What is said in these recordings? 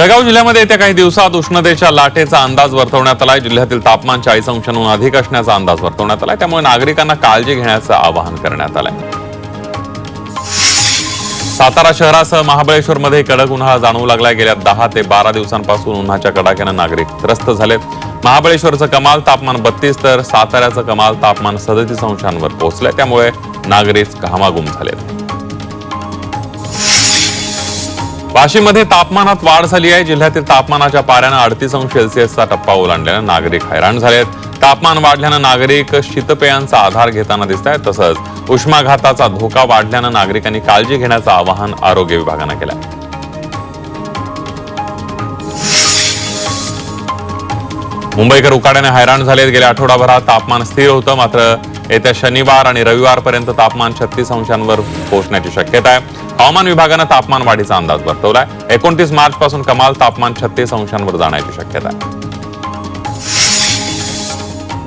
जळगाव जिल्ह्यामध्ये येत्या काही दिवसात उष्णतेच्या लाटेचा अंदाज वर्तवण्यात आलाय. जिल्ह्यातील तापमान चाळीस अंशांहून अधिक असण्याचा अंदाज वर्तवण्यात आलाय. त्यामुळे नागरिकांना काळजी घेण्याचं आवाहन करण्यात आलंय. सातारा शहरासह महाबळेश्वरमध्ये कडक उन्हाळा जाणवू लागलाय. गेल्या दहा ते बारा दिवसांपासून उन्हाच्या कडाक्यानं नागरिक त्रस्त झालेत. महाबळेश्वरचं कमाल तापमान बत्तीस तर साताऱ्याचं कमाल तापमान सदतीस अंशांवर पोहोचलंय. त्यामुळे नागरिक घामागुम झालेत. वाशिममध्ये तापमानात वाढ झाली आहे. जिल्ह्यातील तापमानाच्या पाऱ्यानं अडतीस अंश सेल्सिअसचा टप्पा ओलांडल्यानं नागरिक हैराण झालेत. तापमान वाढल्यानं नागरिक शीतपेयांचा आधार घेताना दिसत आहेत तसंच उष्माघाताचा धोका वाढल्यानं नागरिकांनी काळजी घेण्याचं आवाहन आरोग्य विभागानं केलं आहे. मुंबईकर उकाड्याने हैराण झालेत. गेल्या आठवडाभरात तापमान स्थिर होतं. मात्र येत्या शनिवार आणि रविवारपर्यंत तापमान छत्तीस अंशांवर पोहोचण्याची शक्यता आहे. हवामान विभागानं तापमान वाढीचा अंदाज वर्तवलाय. एकोणतीस मार्च पासून कमाल तापमान छत्तीस अंशांवर जाण्याची शक्यता आहे.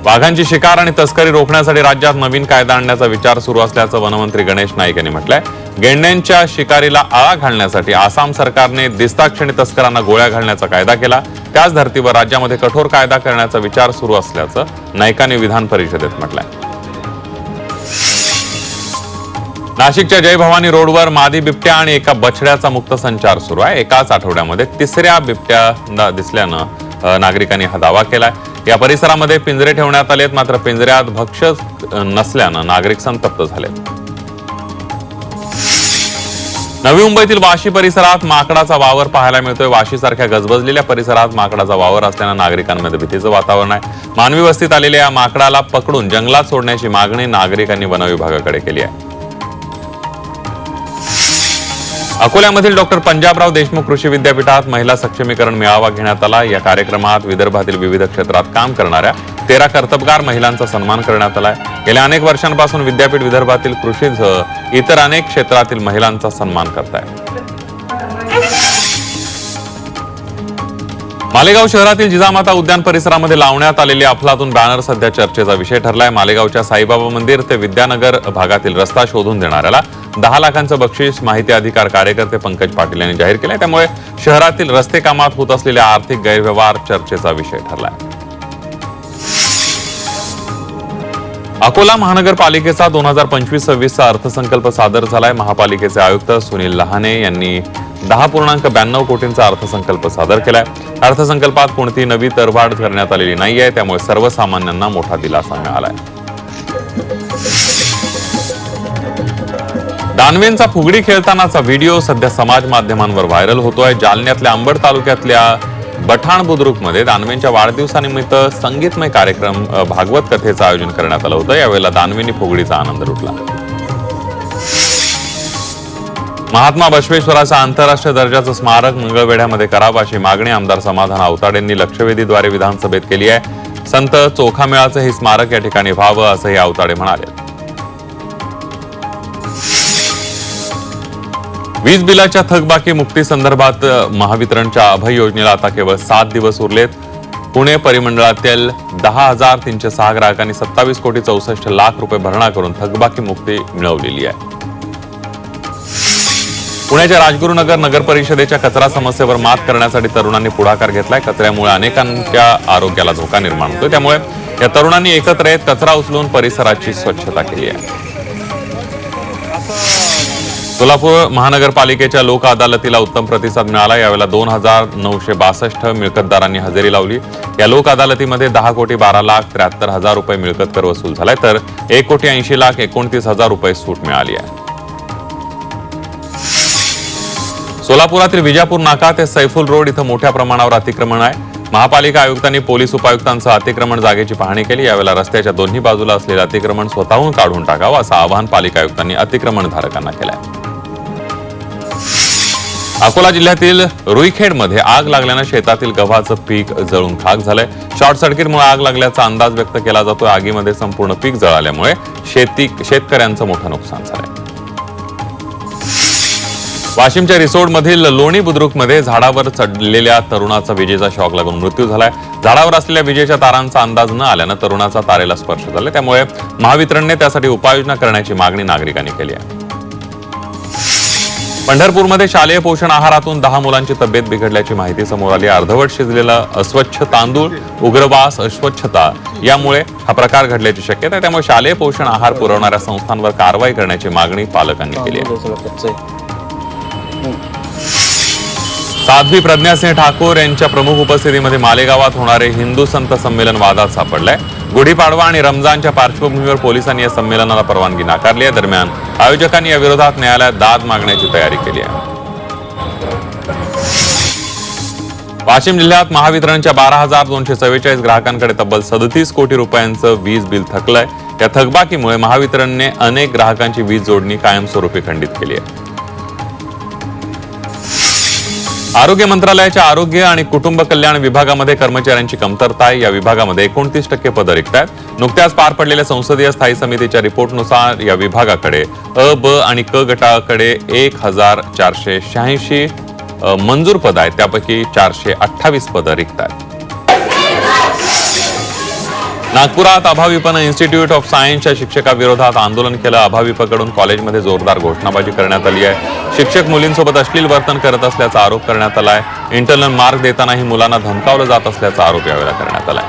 वाघांची शिकार आणि तस्करी रोखण्यासाठी राज्यात नवीन कायदा आणण्याचा विचार सुरू असल्याचं वनमंत्री गणेश नाईक यांनी म्हटलंय. गेंड्यांच्या शिकारीला आळा घालण्यासाठी आसाम सरकारने दिस्ताक्षणी तस्करांना गोळ्या घालण्याचा कायदा केला. त्याच धर्तीवर राज्यामध्ये कठोर कायदा करण्याचा विचार सुरू असल्याचं नाईकांनी विधान परिषदेत म्हटलंय. नाशिकच्या जय भवानी रोडवर मादी बिबट्या आणि एका बछड्याचा मुक्त संचार सुरू आहे. एकाच आठवड्यामध्ये तिसऱ्या बिबट्या दिसल्यानं नागरिकांनी हा दावा केलाय. या परिसरामध्ये पिंजरे ठेवण्यात आलेत मात्र पिंजऱ्यात भक्ष नसल्यानं नागरिक संतप्त झालेत नवी मुंबईतील वाशी परिसरात माकडाचा वावर पाहायला मिळतोय. वाशी सारख्या गजबजलेल्या परिसरात माकडाचा वावर असल्यानं नागरिकांमध्ये भीतीचं वातावरण आहे. मानवी वस्तीत आलेल्या या माकडाला पकडून जंगलात सोडण्याची मागणी नागरिकांनी वनविभागाकडे केली आहे. अकोल्यामधील डॉक्टर पंजाबराव देशमुख कृषी विद्यापीठात महिला सक्षमीकरण मेळावा घेण्यात आला. या कार्यक्रमात विदर्भातील विविध क्षेत्रात काम करणाऱ्या तेरा कर्तबगार महिलांचा सन्मान करण्यात आलाय. गेल्या अनेक वर्षांपासून विद्यापीठ विदर्भातील कृषीसह इतर अनेक क्षेत्रातील महिलांचा सन्मान करत आहे मालेगाव शहरातील जिजामाता उद्यान परिसरामध्ये लावण्यात आलेले अफलातून बॅनर सध्या चर्चेचा विषय ठरलाय. मालेगावच्या साईबाबा मंदिर ते विद्यानगर भागातील रस्ता शोधून देणाऱ्याला दहा लाखांचं बक्षीस माहिती अधिकार कार्यकर्ते पंकज पाटील यांनी जाहीर केलंय. त्यामुळे शहरातील रस्ते कामात होत असलेले आर्थिक गैरव्यवहार चर्चेचा विषय ठरलाय. अकोला महानगरपालिकेचा दोन हजार पंचवीस सव्वीसचा अर्थसंकल्प सादर झालाय. महापालिकेचे आयुक्त सुनील लहाने यांनी दहा पूर्णांक ब्याण्णव कोटींचा अर्थसंकल्प सादर केलाय. अर्थसंकल्पात कोणती नवी तरवाढ करण्यात आलेली नाहीये त्यामुळे सर्वसामान्यांना मोठा दिलासा मिळालाय. दानवेंचा फुगडी खेळतानाचा व्हिडिओ सध्या समाज माध्यमांवर व्हायरल होतोय. जालन्यातल्या अंबड तालुक्यातल्या बठाण बुद्रुकमध्ये दानवेंच्या वाढदिवसानिमित्त संगीतमय कार्यक्रम भागवत कथेचं आयोजन करण्यात आलं होतं. यावेळेला दानवेंनी फुगडीचा आनंद लुटला. महात्मा बसवेश्वराचं आंतरराष्ट्रीय दर्जाचं स्मारक मंगळवेढ्यामध्ये करावं अशी मागणी आमदार समाधान आवताडेंनी लक्षवेधीद्वारे विधानसभेत केली आहे. संत चोखामेळाचं हे स्मारक या ठिकाणी व्हावं असंही आवताडे म्हणाले. वीज बिलाच्या थकबाकी मुक्ती संदर्भात महावितरणच्या अभय योजनेला आता केवळ सात दिवस उरलेत. पुणे परिमंडळातील दहा हजार तीनशे सहा ग्राहकांनी सत्तावीस कोटी चौसष्ट लाख रुपये भरणा करून थकबाकी मुक्ती मिळवलेली आहे. पुण्याच्या राजगुरुनगर नगर परिषदेच्या कचरा समस्येवर मात करण्यासाठी तरुणांनी पुढाकार घेतलाय. कचऱ्यामुळे अनेकांच्या आरोग्याला धोका निर्माण होतो त्यामुळे या तरुणांनी एकत्र येत कचरा उचलून परिसराची स्वच्छता केली आहे. सोलापूर महानगरपालिकेच्या लोक अदालतीला उत्तम प्रतिसाद मिळाला. यावेळेला दोन हजार नऊशे बासष्ट मिळकतदारांनी हजेरी लावली. या लोक अदालतीमध्ये दहा कोटी बारा लाख त्र्याहत्तर हजार रुपये मिळकत कर वसूल झालाय. तर एक कोटी ऐंशी लाख एकोणतीस हजार रुपये सूट मिळाली आहे. सोलापुरातील विजापूर नाका ते सैफुल रोड इथं मोठ्या प्रमाणावर अतिक्रमण आहे. महापालिका आयुक्तांनी पोलीस उपायुक्तांसह अतिक्रमण जागेची पाहणी केली. यावेळेला रस्त्याच्या दोन्ही बाजूला असलेलं अतिक्रमण स्वतःहून काढून टाकावं असं आवाहन पालिका आयुक्तांनी अतिक्रमण धारकांना केलंय. अकोला जिल्ह्यातील रुईखेडमध्ये आग लागल्यानं शेतातील गव्हाचं पीक जळून खाक झालंय. शॉर्ट सर्किटमुळे आग लागल्याचा अंदाज व्यक्त केला जातोय. आगीमध्ये संपूर्ण पीक जळाल्यामुळे शेती शेतकऱ्यांचं मोठं नुकसान झालंय. वाशिमच्या रिसोडमधील लोणी बुद्रुकमध्ये झाडावर चढलेल्या तरुणाचा विजेचा शॉक लागून मृत्यू झालाय. झाडावर असलेल्या विजेच्या तारांचा अंदाज न आल्यानं तरुणाचा तारेला स्पर्श झाला. त्यामुळे महावितरणने त्यासाठी उपाययोजना करण्याची मागणी नागरिकांनी केली आहे. पंढरपूरमध्ये शालेय पोषण आहारातून दहा मुलांची तब्येत बिघडल्याची माहिती समोर आली. अर्धवट शिजलेला अस्वच्छ तांदूळ उग्रवास अस्वच्छता यामुळे हा प्रकार घडल्याची शक्यता आहे. त्यामुळे शालेय पोषण आहार पुरवणाऱ्या संस्थांवर कारवाई करण्याची मागणी पालकांनी केली आहे. आहे साध्वी प्रज्ञासिंह ठाकूर यांच्या प्रमुख उपस्थितीमध्ये मालेगावात होणारे हिंदू संत संमेलन वादात सापडलंय. गुढीपाडवा आणि रमजानच्या पार्श्वभूमीवर पोलिसांनी या संमेलनाला परवानगी नाकारली आहे. दरम्यान आयोजकांनी या विरोधात न्यायालयात दाद मागण्याची तयारी केली आहे. वाशिम जिल्ह्यात महावितरणच्या बारा हजार दोनशे चव्वेचाळीस ग्राहकांकडे तब्बल सदतीस कोटी रुपयांचं वीज बिल थकलंय. या थकबाकीमुळे महावितरणने अनेक ग्राहकांची वीज जोडणी कायमस्वरूपी खंडित केली आहे. आरोग्य मंत्रालयाच्या आरोग्य आणि कुटुंब कल्याण विभागामध्ये कर्मचाऱ्यांची कमतरता आहे. या विभागामध्ये एकोणतीस टक्के पदं रिक्त आहेत. नुकत्याच पार पडलेल्या संसदीय स्थायी समितीच्या रिपोर्टनुसार या विभागाकडे अ ब आणि क गटाकडे एक हजार चारशे शहाऐंशी मंजूर पदं आहेत. त्यापैकी चारशे अठ्ठावीस पदं रिक्त आहेत. नागपुरात अभाविपनं इन्स्टिट्यूट ऑफ सायन्सच्या शिक्षकाविरोधात आंदोलन केलं. अभाविपकडून कॉलेजमध्ये जोरदार घोषणाबाजी करण्यात आली आहे. शिक्षक मुलींसोबत अश्लील वर्तन करत असल्याचा आरोप करण्यात आलाय. इंटरनल मार्क देतानाही मुलांना धमकावलं जात असल्याचा आरोप यावेळेला करण्यात आलाय.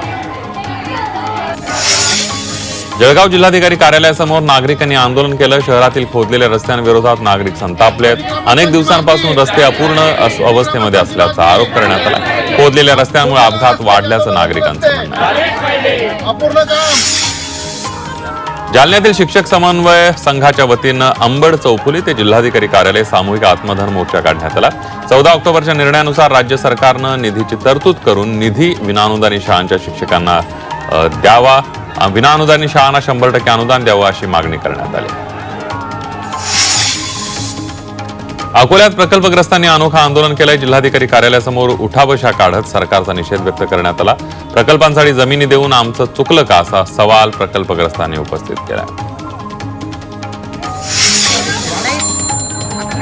जळगाव जिल्हाधिकारी कार्यालयासमोर नागरिकांनी आंदोलन केलं. शहरातील खोदलेल्या रस्त्यांविरोधात नागरिक संतापले आहेत. अनेक दिवसांपासून रस्ते अपूर्ण अस- अवस्थेमध्ये असल्याचा आरोप करण्यात आला खोदलेल्या रस्त्यांमुळे अपघात वाढल्याचं नागरिकांचं म्हणणं आहे. जालन्यातील शिक्षक समन्वय संघाच्या वतीनं अंबड चौफुली ते जिल्हाधिकारी कार्यालय सामूहिक आत्मधन मोर्चा काढण्यात आला. चौदा ऑक्टोबरच्या निर्णयानुसार राज्य सरकारनं निधीची तरतूद करून निधी विनाअनुदानी शाळांच्या शिक्षकांना द्यावा. विनाअनुदानी शाळांना शंभर टक्के अनुदान द्यावं अशी मागणी करण्यात आली. अकोल्यात प्रकल्पग्रस्तांनी अनोखा आंदोलन केलंय. जिल्हाधिकारी कार्यालयासमोर उठाबशा काढत सरकारचा निषेध व्यक्त करण्यात आला. प्रकल्पांसाठी जमिनी देऊन आमचं चुकलं का असा सवाल प्रकल्पग्रस्तांनी उपस्थित केला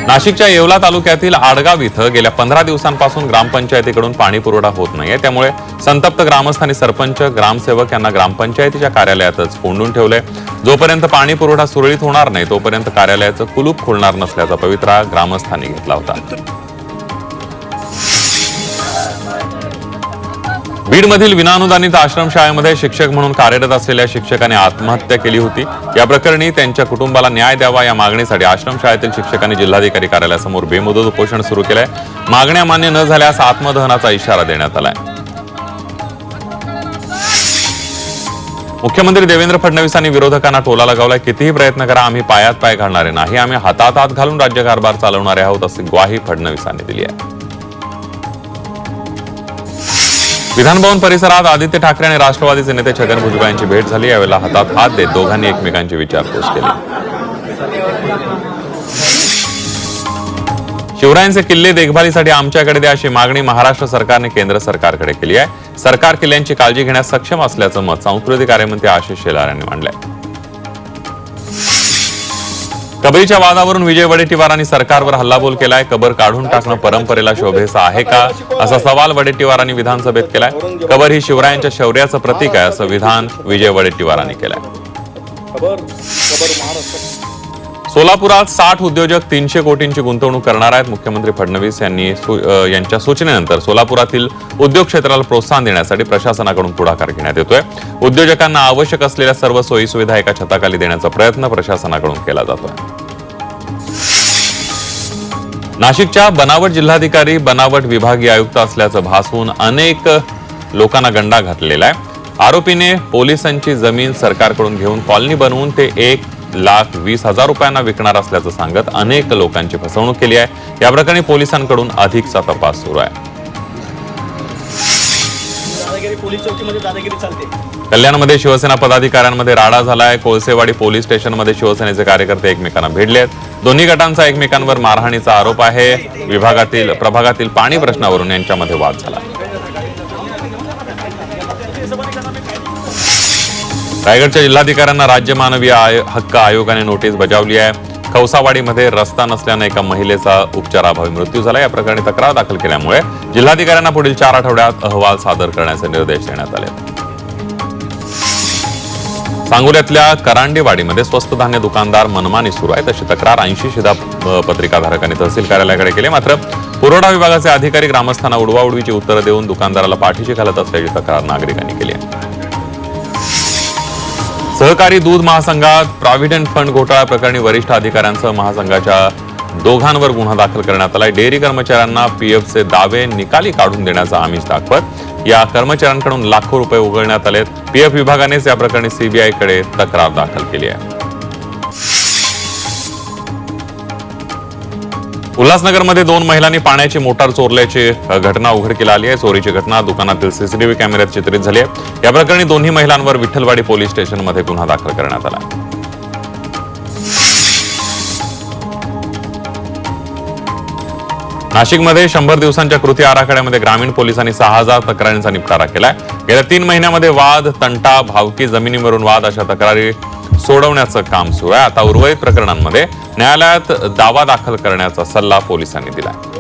नाशिकच्या येवला तालुक्यातील आडगाव इथं गेल्या पंधरा दिवसांपासून ग्रामपंचायतीकडून पाणी पुरवठा होत नाहीये. त्यामुळे संतप्त ग्रामस्थांनी सरपंच ग्रामसेवक यांना ग्रामपंचायतीच्या कार्यालयातच कोंडून ठेवलंय. जोपर्यंत पाणी पुरवठा सुरळीत होणार नाही तोपर्यंत कार्यालयाचं कुलूप खोलणार नसल्याचा पवित्रा ग्रामस्थांनी घेतला होता. बीडमधील विनानुदानित आश्रमशाळेमध्ये शिक्षक म्हणून कार्यरत असलेल्या शिक्षकाने आत्महत्या केली होती. या प्रकरणी त्यांच्या कुटुंबाला न्याय द्यावा या मागणीसाठी आश्रमशाळेतील शिक्षकांनी जिल्हाधिकारी कार्यालयासमोर बेमुदत उपोषण सुरू केलंय. मागण्या मान्य न झाल्यास आत्मदहनाचा इशारा देण्यात आलाय. मुख्यमंत्री देवेंद्र फडणवीसांनी विरोधकांना टोला लगावलाय. कितीही प्रयत्न करा आम्ही पायात पाय घालणारे नाही. आम्ही हातात हात घालून राज्यकारभार चालवणारे आहोत अशी ग्वाही फडणवीसांनी दिली आहे. विधानभवन परिसरात आदित्य ठाकरे आणि राष्ट्रवादीचे नेते छगन भुजबळ यांची भेट झाली. यावेळेला हातात हात देत दोघांनी एकमेकांची विचारपूस केली. शिवरायांचे किल्ले देखभालीसाठी आमच्याकडे द्या अशी मागणी महाराष्ट्र सरकारने केंद्र सरकारकडे केली आहे. सरकार किल्ल्यांची काळजी घेण्यास सक्षम असल्याचं मत सांस्कृतिक कार्यमंत्री आशिष शेलार यांनी मांडलंय. कबरीच्या वादावरून विजय वडेट्टीवारांनी सरकारवर हल्लाबोल केलाय. कबर काढून टाकणं परंपरेला शोभेचं आहे का? असा सवाल वडेट्टीवारांनी विधानसभेत केलाय. कबर ही शिवरायांच्या शौर्याचं प्रतीक आहे असं विधान विजय वडेट्टीवारांनी केलंय. सोलापुरात साठ उद्योजक तीनशे कोटींची गुंतवणूक करणार आहेत. मुख्यमंत्री फडणवीस यांनी यांच्या सूचनेनंतर सोलापुरातील उद्योग क्षेत्राला प्रोत्साहन देण्यासाठी प्रशासनाकडून पुढाकार घेण्यात येतोय. उद्योजकांना आवश्यक असलेल्या सर्व सोयी सुविधा एका छताखाली देण्याचा प्रयत्न प्रशासनाकडून केला जातोय. नाशिकच्या बनावट जिल्हाधिकारी बनावट विभागीय आयुक्त असल्याचं भासवून अनेक लोकांना गंडा घातलेला आहे. आरोपीने पोलिसांची जमीन सरकारकडून घेऊन कॉलनी बनवून ते एक लाख वीस हजार रुपयांना विकणार असल्याचं सांगत अनेक लोकांची फसवणूक केली आहे. या प्रकरणी पोलिसांकडून अधिकचा तपास सुरू आहे. कल्याणमध्ये शिवसेना पदाधिकाऱ्यांमध्ये राडा झालाय. कोळसेवाडी पोलीस स्टेशनमध्ये शिवसेनेचे कार्यकर्ते एकमेकांना भिडले आहेत. दोन्ही गटांचा एकमेकांवर मारहाणीचा आरोप आहे. विभागातील प्रभागातील पाणी प्रश्नावरून यांच्यामध्ये वाद झाला. रायगडच्या जिल्हाधिकाऱ्यांना राज्य मानवी आय- हक्क आयोगाने नोटीस बजावली आहे. खवसावाडीमध्ये रस्ता नसल्यानं एका महिलेचा उपचाराभावी मृत्यू झाला. या प्रकरणी तक्रार दाखल केल्यामुळे जिल्हाधिकाऱ्यांना पुढील चार आठवड्यात अहवाल सादर करण्याचे निर्देश देण्यात आले. सांगोल्यातल्या करांडेवाडीमध्ये स्वस्त धान्य दुकानदार मनमानी सुरू आहे. तशी तक्रार ऐंशी शिधा पत्रिकाधारकांनी तहसील कार्यालयाकडे केली. मात्र पुरवठा विभागाचे अधिकारी ग्रामस्थांना उडवाउडवीची उत्तरं देऊन दुकानदाराला पाठीशी घालत असल्याची तक्रार नागरिकांनी केली आहे. सहकारी दूध महासंघात प्रॉव्हिडंट फंड घोटाळा प्रकरणी वरिष्ठ अधिकाऱ्यांसह महासंघाच्या दोघांवर गुन्हा दाखल करण्यात आलाय. डेअरी कर्मचाऱ्यांना पीएफचे दावे निकाली काढून देण्याचा आमिष दाखवत या कर्मचाऱ्यांकडून लाखो रुपये उघडण्यात आलेत. पीएफ विभागानेच या प्रकरणी सीबीआयकडे तक्रार दाखल केली आहे. उल्हासनगरमध्ये दोन महिलांनी पाण्याची मोटार चोरल्याची घटना उघडकीला आली आहे. चोरीची घटना दुकानातील सीसीटीव्ही कॅमेऱ्यात चित्रित झाली आहे. या प्रकरणी दोन्ही महिलांवर विठ्ठलवाडी पोलीस स्टेशनमध्ये गुन्हा दाखल करण्यात आला. नाशिकमध्ये शंभर दिवसांच्या कृती आराखड्यामध्ये ग्रामीण पोलिसांनी सहा हजार तक्रारींचा निपटारा केलाय. गेल्या तीन महिन्यामध्ये वाद तंटा भावकी जमिनीवरून वाद अशा तक्रारी सोडवण्याचं काम सुरू आहे. आता उर्वरित प्रकरणांमध्ये न्यायालयात दावा दाखल करण्याचा सल्ला पोलिसांनी दिला आहे